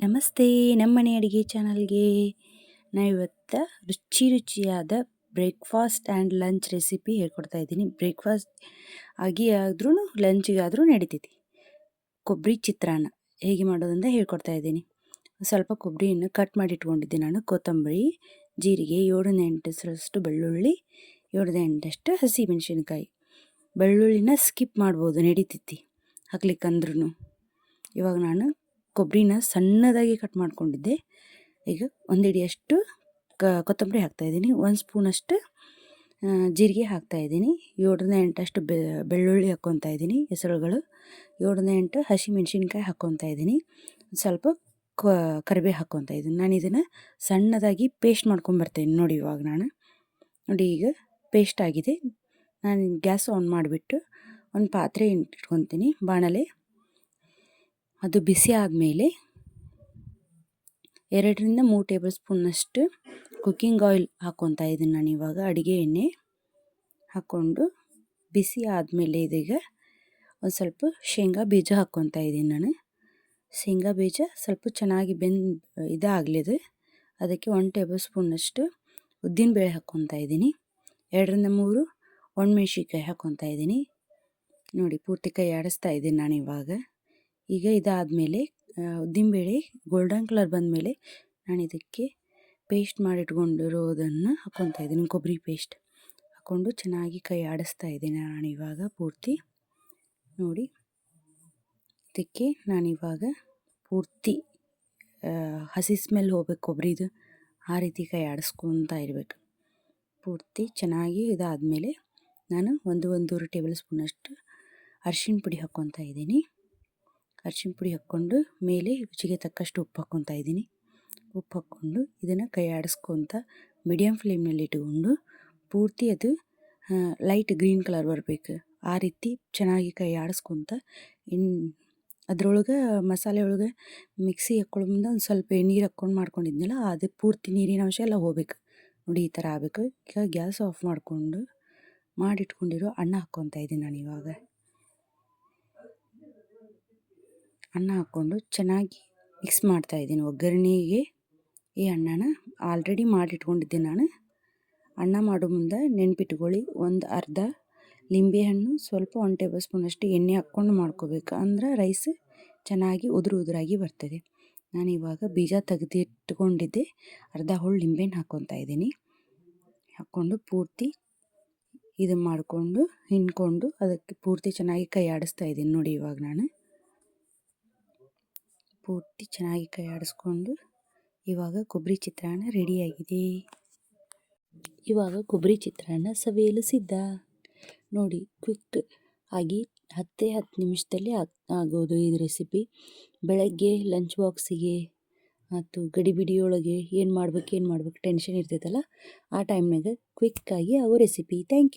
ನಮಸ್ತೆ ನಮ್ಮನೆ ಅಡುಗೆ ಚಾನಲ್ಗೆ. ನಾವಿವತ್ತು ರುಚಿ ರುಚಿಯಾದ ಬ್ರೇಕ್ಫಾಸ್ಟ್ ಆ್ಯಂಡ್ ಲಂಚ್ ರೆಸಿಪಿ ಹೇಳ್ಕೊಡ್ತಾ ಇದ್ದೀನಿ. ಬ್ರೇಕ್ಫಾಸ್ಟ್ ಆಗಿ ಆದ್ರೂ ಲಂಚಿಗೆ ಆದರೂ ನಡೀತೈತಿ. ಕೊಬ್ಬರಿ ಚಿತ್ರಾನ್ನ ಹೇಗೆ ಮಾಡೋದಂತ ಹೇಳ್ಕೊಡ್ತಾ ಇದ್ದೀನಿ. ಸ್ವಲ್ಪ ಕೊಬ್ಬರಿಯನ್ನು ಕಟ್ ಮಾಡಿ ಇಟ್ಕೊಂಡಿದ್ದೆ ನಾನು. ಕೊತ್ತಂಬರಿ, ಜೀರಿಗೆ, ಏಳರಿಂದ ಎಂಟರಷ್ಟು ಬೆಳ್ಳುಳ್ಳಿ, ಏಳರಿಂದ ಎಂಟಷ್ಟು ಹಸಿ ಮೆಣಸಿನ್ಕಾಯಿ ಬೆಳ್ಳುಳ್ಳಿನ ಸ್ಕಿಪ್ ಮಾಡ್ಬೋದು, ನಡೀತೈತಿ ಹಾಕ್ಲಿಕ್ಕಂದ್ರೂ ಇವಾಗ ನಾನು ಕೊಬ್ಬರಿನ ಸಣ್ಣದಾಗಿ ಕಟ್ ಮಾಡ್ಕೊಂಡಿದ್ದೆ. ಈಗ ಒಂದಿಡಿಯಷ್ಟು ಕ, ಕೊತ್ತಂಬರಿ ಹಾಕ್ತಾಯಿದ್ದೀನಿ ಒಂದು ಸ್ಪೂನಷ್ಟು ಜೀರಿಗೆ ಹಾಕ್ತಾಯಿದ್ದೀನಿ ಏಳರಿಂದ ಎಂಟಷ್ಟು ಬೆಳ್ಳುಳ್ಳಿ ಹಾಕ್ಕೊತಾ ಇದ್ದೀನಿ, ಹೆಸರುಗಳು. ಏಳರಿಂದ ಎಂಟು ಹಸಿ ಮೆಣಸಿನ್ಕಾಯಿ ಹಾಕ್ಕೊತಾ ಇದ್ದೀನಿ. ಸ್ವಲ್ಪ ಕರಿಬೇವು ಹಾಕ್ಕೊತಾ ಇದ್ದೀನಿ. ನಾನು ಇದನ್ನು ಸಣ್ಣದಾಗಿ ಪೇಸ್ಟ್ ಮಾಡ್ಕೊಂಬರ್ತೇನೆ ನೋಡಿ ಇವಾಗ ನಾನು. ನೋಡಿ ಈಗ ಪೇಸ್ಟ್ ಆಗಿದೆ. ನಾನು ಗ್ಯಾಸ್ ಆನ್ ಮಾಡಿಬಿಟ್ಟು ಒಂದು ಪಾತ್ರೆ ಇಟ್ಕೊತೀನಿ ಬಾಣಲೆ. ಅದು ಬಿಸಿ ಆದಮೇಲೆ ಎರಡರಿಂದ ಮೂರು ಟೇಬಲ್ ಸ್ಪೂನಷ್ಟು ಕುಕ್ಕಿಂಗ್ ಆಯಿಲ್ ಹಾಕ್ಕೊತಾ ಇದ್ದೀನಿ ನಾನು ಇವಾಗ, ಅಡುಗೆ ಎಣ್ಣೆ ಹಾಕ್ಕೊಂಡು ಬಿಸಿ ಆದಮೇಲೆ ಇದೀಗ ಒಂದು ಸ್ವಲ್ಪ ಶೇಂಗಾ ಬೀಜ ಹಾಕ್ಕೊತಾ ಇದ್ದೀನಿ ನಾನು. ಶೇಂಗಾ ಬೀಜ ಸ್ವಲ್ಪ ಚೆನ್ನಾಗಿ ಬೆಂದು ಇದಾಗಲಿದೆ, ಅದಕ್ಕೆ ಒಂದು ಟೇಬಲ್ ಸ್ಪೂನಷ್ಟು ಉದ್ದಿನಬೇಳೆ ಹಾಕ್ಕೊತಾ ಇದ್ದೀನಿ, ಎರಡರಿಂದ ಮೂರು ಒಣಮೆಣ್ಸಿನ್ಕಾಯಿ ಹಾಕ್ಕೊತಾ ಇದ್ದೀನಿ. ನೋಡಿ ಪೂರ್ತಿ ಕೈ ಆಡಿಸ್ತಾ ಇದ್ದೀನಿ ನಾನು ಇವಾಗ. ಈಗ ಇದಾದಮೇಲೆ ಉದ್ದಿನಬೇಳೆ ಗೋಲ್ಡನ್ ಕಲರ್ ಬಂದಮೇಲೆ ನಾನು ಇದಕ್ಕೆ ಪೇಸ್ಟ್ ಮಾಡಿಟ್ಕೊಂಡಿರೋದನ್ನು ಹಾಕ್ಕೊತಾ ಇದ್ದೀನಿ, ಕೊಬ್ಬರಿ ಪೇಸ್ಟ್ ಹಾಕ್ಕೊಂಡು ಚೆನ್ನಾಗಿ ಕೈ ಆಡಿಸ್ತಾ ಇದ್ದೀನಿ ನಾನು ಇವಾಗ ಪೂರ್ತಿ. ನೋಡಿ, ಇದಕ್ಕೆ ನಾನಿವಾಗ ಪೂರ್ತಿ ಹಸಿ ಸ್ಮೆಲ್ ಹೋಗ್ಬೇಕು ಕೊಬ್ಬರಿದು. ಆ ರೀತಿ ಕೈ ಆಡಿಸ್ಕೊತಾ ಇರಬೇಕು. ಪೂರ್ತಿ ಚೆನ್ನಾಗಿ ಇದಾದಮೇಲೆ ನಾನು ಒಂದು ಒಂದೂವರೆ ಟೇಬಲ್ ಸ್ಪೂನಷ್ಟು ಅರಿಶಿಣ ಪುಡಿ ಹಾಕ್ಕೊತಾ ಇದ್ದೀನಿ. ಅರ್ಶಿಣ ಪುಡಿ ಹಾಕ್ಕೊಂಡು ಮೇಲೆ ರುಚಿಗೆ ತಕ್ಕಷ್ಟು ಉಪ್ಪು ಹಾಕ್ಕೊತಾ ಇದ್ದೀನಿ. ಉಪ್ಪು ಹಾಕ್ಕೊಂಡು ಇದನ್ನು ಕೈ ಆಡಿಸ್ಕೊತ ಮೀಡಿಯಮ್ ಫ್ಲೇಮ್ನಲ್ಲಿ ಇಟ್ಕೊಂಡು ಪೂರ್ತಿ ಅದು ಲೈಟ್ ಗ್ರೀನ್ ಕಲರ್ ಬರಬೇಕು. ಆ ರೀತಿ ಚೆನ್ನಾಗಿ ಕೈ ಆಡಿಸ್ಕೊತ ಇನ್ ಅದರೊಳಗೆ ಮಸಾಲೆ ಒಳಗೆ ಮಿಕ್ಸಿ ಹಾಕ್ಕೊಳ್ಳೋ ಮುಂದೆ ಒಂದು ಸ್ವಲ್ಪ ನೀರು ಹಾಕ್ಕೊಂಡು ಮಾಡ್ಕೊಂಡಿದ್ನಲ್ಲ, ಅದು ಪೂರ್ತಿ ನೀರಿನ ಅಂಶ ಎಲ್ಲ ಹೋಗ್ಬೇಕು. ನೋಡಿ ಈ ಥರ ಆಗಬೇಕು. ಈಗ ಗ್ಯಾಸ್ ಆಫ್ ಮಾಡಿಕೊಂಡು, ಮಾಡಿಟ್ಕೊಂಡಿರೋ ಅನ್ನ ಹಾಕ್ಕೊತಾ ಇದ್ದೀನಿ ನಾನು ಇವಾಗ ಅನ್ನ ಹಾಕ್ಕೊಂಡು ಚೆನ್ನಾಗಿ ಮಿಕ್ಸ್ ಮಾಡ್ತಾಯಿದ್ದೀನಿ ಒಗ್ಗರಣೆಗೆ ಈ ಅನ್ನನ ಆಲ್ರೆಡಿ ಮಾಡಿಟ್ಕೊಂಡಿದ್ದೆ ನಾನು. ಅನ್ನ ಮಾಡೋ ಮುಂದೆ ನೆನ್ಪಿಟ್ಕೊಳ್ಳಿ, ಒಂದು ಅರ್ಧ ಲಿಂಬೆಹಣ್ಣು ಸ್ವಲ್ಪ ಒಂದು ಟೇಬಲ್ ಸ್ಪೂನಷ್ಟು ಎಣ್ಣೆ ಹಾಕ್ಕೊಂಡು ಮಾಡ್ಕೋಬೇಕು. ಅಂದ್ರೆ ರೈಸ್ ಚೆನ್ನಾಗಿ ಉದುರು ಉದುರಾಗಿ ಬರ್ತದೆ. ನಾನು ಇವಾಗ ಬೀಜ ತೆಗೆದಿಟ್ಕೊಂಡಿದ್ದೆ. ಅರ್ಧ ಹೋಳು ಲಿಂಬೆಹಣ್ಣು ಹಾಕ್ಕೊತಾ ಇದ್ದೀನಿ. ಹಾಕ್ಕೊಂಡು ಪೂರ್ತಿ ಇದು ಮಾಡಿಕೊಂಡು, ಹಿಂಡ್ಕೊಂಡು ಅದಕ್ಕೆ ಪೂರ್ತಿ ಚೆನ್ನಾಗಿ ಕೈ ಆಡಿಸ್ತಾ ಇದ್ದೀನಿ ನೋಡಿ ಇವಾಗ ನಾನು. ಪೂರ್ತಿ ಚೆನ್ನಾಗಿ ಕೈ ಆಡಿಸ್ಕೊಂಡು ಇವಾಗ ಕೊಬ್ಬರಿ ಚಿತ್ರಾನ್ನ ರೆಡಿಯಾಗಿದೆ. ಇವಾಗ ಕೊಬ್ಬರಿ ಚಿತ್ರಾನ್ನ ಸವಿಯಲು ಸಿದ್ಧ. ನೋಡಿ, ಕ್ವಿಕ್ ಆಗಿ ಹತ್ತೇ ಹತ್ತು ನಿಮಿಷದಲ್ಲಿ ಆಗೋದು ಇದು ರೆಸಿಪಿ. ಬೆಳಗ್ಗೆ ಲಂಚ್ ಬಾಕ್ಸಿಗೆ ಮತ್ತು ಗಡಿಬಿಡಿಯೊಳಗೆ ಏನು ಮಾಡ್ಬೇಕು ಏನು ಮಾಡ್ಬೇಕು, ಟೆನ್ಷನ್ ಇರ್ತೈತಲ್ಲ, ಆ ಟೈಮ್ನಾಗ ಕ್ವಿಕ್ಕಾಗಿ ಆಗೋ ರೆಸಿಪಿ. Thank you.